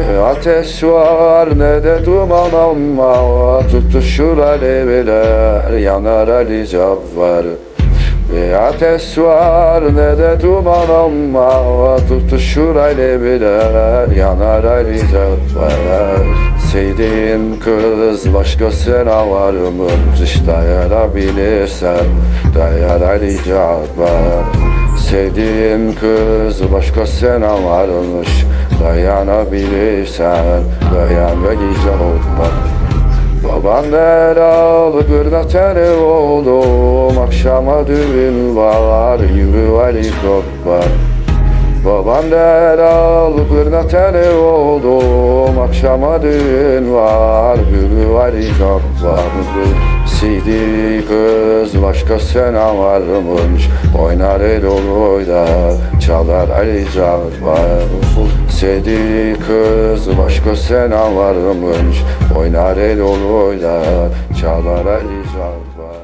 Ateş var ne de duman ama Tutuşur alevler yanar Ali Cabbar. Ne ateş var ne de duman ama Tutuşur alevler yanar Ali Cabbar. Sevdiğin kız başkasına varmış Hiç dayanabilirsen dayan Ali Cabbar Sevdiğin kız başkasına varmış. Dayanabilirsen dayan ve icabı Baban der al gırna tane oldum. Akşama düğün var yürü Ali Topbar Baban der al gırna tane oldum Akşama düğün var yürü Ali Topbar Sevdiği kız başkasına varmış Oynar el oyda çalar Ali Cabbar Sevdiği kız başkasına varmış Oynar el oyda çalar Ali Cabbar